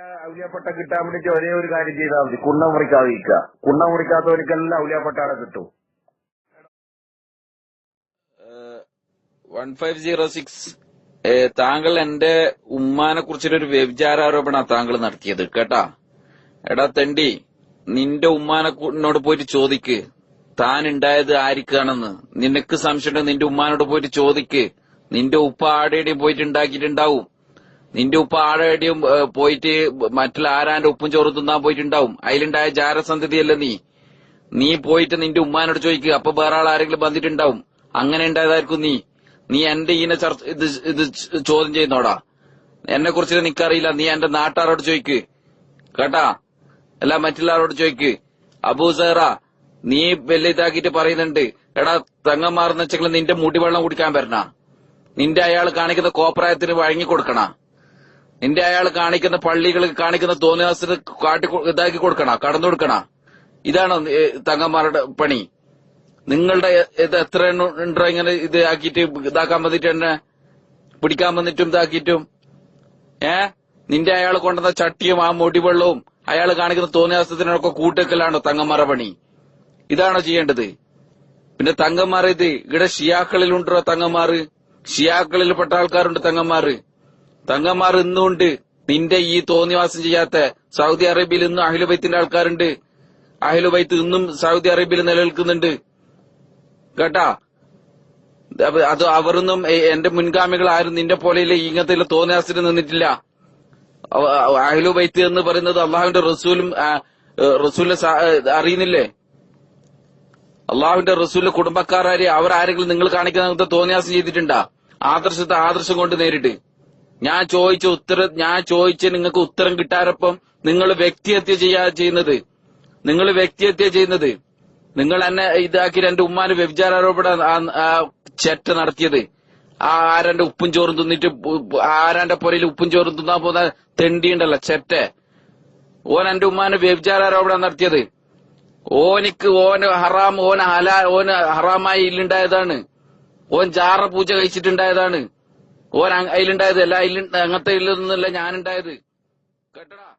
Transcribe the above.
ഔലിയാപ്പട്ട കിട്ടാൻ വേണ്ടിട്ട് ഒരേ ഒരു കാര്യം ചെയ്താൽ മതി. കുണ്ണ മുറിക്കാതിരിക്കുക. കുണ്ണ മുറിക്കാത്തവർക്കെല്ലാം ഔലിയാപ്പട്ടാടെ കിട്ടും. One five zero six. താങ്കൾ എന്റെ ഉമ്മാനെ കുറിച്ചൊരു വ്യഭിചാരോപണ താങ്കൾ നടത്തിയത്. കേട്ടാ? എടാ തെണ്ടി നിന്റെ ഉമ്മാനെ എന്നോട് പോയിട്ട് ചോദിക്ക്. താൻ ഉണ്ടായത് ആരിക്കാണെന്ന് നിനക്ക് സംശയം നിന്റെ ഉമ്മാനോട് പോയിട്ട് ചോദിക്ക്. നിന്റെ ഉപ്പ ആടെയും പോയിട്ട് ഉണ്ടാക്കിയിട്ടുണ്ടാവും നിന്റെ ഉപ്പ ആടെയും പോയിട്ട് മറ്റുള്ള ആരാന്റെ ഉപ്പും ചോറും തിന്നാൻ പോയിട്ടുണ്ടാവും. അതിലുണ്ടായ ജാരസന്ധതിയല്ലേ നീ? നീ പോയിട്ട് നിന്റെ ഉമ്മാനോട് ചോദിക്കുക അപ്പൊ വേറെ ആൾ ആരെങ്കിലും വന്നിട്ടുണ്ടാവും. അങ്ങനെ ഉണ്ടായതായിരിക്കും നീ. നീ എന്റെ ഈനെ ചർച്ച ഇത് ഇത് ചോദ്യം ചെയ്യുന്നോടാ. എന്നെ കുറിച്ച് നിക്കറിയില്ല നീ എന്റെ നാട്ടുകാരോട് ചോദിക്ക്. കേട്ടാ? അല്ല മറ്റുള്ളവരോട് ചോദിക്ക്. അബൂസേറ നീ വലിയ ഇതാക്കിയിട്ട് പറയുന്നുണ്ട്. എടാ തങ്ങന്മാർന്ന് വെച്ചെങ്കിൽ നിന്റെ മുടിവെള്ളം കുടിക്കാൻ വരണ. നിന്റെ അയാൾ കാണിക്കുന്ന കോപ്രായത്തിന് വഴങ്ങി കൊടുക്കണ. നിന്റെ അയാൾ കാണിക്കുന്ന പള്ളികൾ കാണിക്കുന്ന തോന്നിയാസത്തിന് കാട്ടി ഇതാക്കി കൊടുക്കണ? കടന്നു കൊടുക്കണ? ഇതാണ് തങ്ങന്മാരുടെ പണി. നിങ്ങളുടെ ഇത് എത്ര ഉണ്ടോ ഇങ്ങനെ ഇത് ആക്കിയിട്ട് ഇതാക്കാൻ വന്നിട്ട് തന്നെ പിടിക്കാൻ വന്നിട്ടും ഇതാക്കിയിട്ടും? ഏ? നിന്റെ അയാൾ കൊണ്ടുവന്ന ചട്ടിയും ആ മുടിവെള്ളവും അയാൾ കാണിക്കുന്ന തോന്നിയാസത്തിനൊക്കെ കൂട്ടിക്കലാണോ തങ്ങന്മാരെ പണി. ഇതാണോ ചെയ്യേണ്ടത്? പിന്നെ തങ്ങന്മാർ ഇത് ഇവിടെ ഷിയാക്കളിലുണ്ടോ തങ്ങന്മാര് ഷിയാക്കളിൽ പെട്ട ആൾക്കാരുണ്ട് തങ്ങന്മാര് തങ്ങന്മാർ ഇന്നുണ്ട് നിന്റെ ഈ തോന്നിവാസം ചെയ്യാത്ത സൗദി അറേബ്യയിൽ ഇന്നും അഹിലുബൈത്തിന്റെ ആൾക്കാരുണ്ട്. അഹിലുബൈത്ത് ഇന്നും സൗദി അറേബ്യയിൽ നിലനിൽക്കുന്നുണ്ട്. കേട്ടാ? അത് അവരൊന്നും എന്റെ മുൻഗാമികൾ ആരും നിന്റെ പോലെ ഇങ്ങനത്തെ തോന്നിയാസിന് നിന്നിട്ടില്ല. അഹ്ലു എന്ന് പറയുന്നത് അള്ളാഹുവിന്റെ റസൂലും റസൂലിനെ അറിയുന്നില്ലേ? അള്ളാഹുവിന്റെ റസൂലിന്റെ കുടുംബക്കാരെ അവർ ആരെങ്കിലും നിങ്ങൾ കാണിക്കുന്ന തോന്നിയാസം ചെയ്തിട്ടുണ്ടാ? ആദർശത്തെ ആദർശം കൊണ്ട് നേരിട്ട്. ഞാൻ ചോദിച്ച ഉത്തരം ഞാൻ ചോദിച്ച നിങ്ങൾക്ക് ഉത്തരം കിട്ടാറപ്പം നിങ്ങൾ വ്യക്തിഹത്യ ചെയ്യാ ചെയ്യുന്നത്. നിങ്ങൾ വ്യക്തിഹത്യ ചെയ്യുന്നത്. നിങ്ങൾ എന്നെ ഇതാക്കി രണ്ട് ഉമ്മാന് വ്യഭിചാരോപണ ചെറ്റ നടത്തിയത്. ആ ആരാന്റെ ഉപ്പും ചോറും തിന്നിട്ട് ആരാന്റെ പുരയിൽ ഉപ്പും ചോറും തിന്നാൻ പോകുന്ന തെണ്ടിയുണ്ടല്ലോ ചെറ്റ. ഓൻ എന്റെ ഉമ്മാന് വ്യഭിചാരോപണം നടത്തിയത്. ഓനിക്ക് ഓന് ഹറാം ഓന് ഹലാ ഓന് ഹറാമായി ഇല്ലുണ്ടായതാണ്. ഓൻ ജാറ പൂജ കഴിച്ചിട്ടുണ്ടായതാണ്. ഓൻ അതിലുണ്ടായത് അല്ല അതിൽ അങ്ങനത്തെ ഇല്ലെന്നല്ല ഞാനുണ്ടായത്. കേട്ടടാ?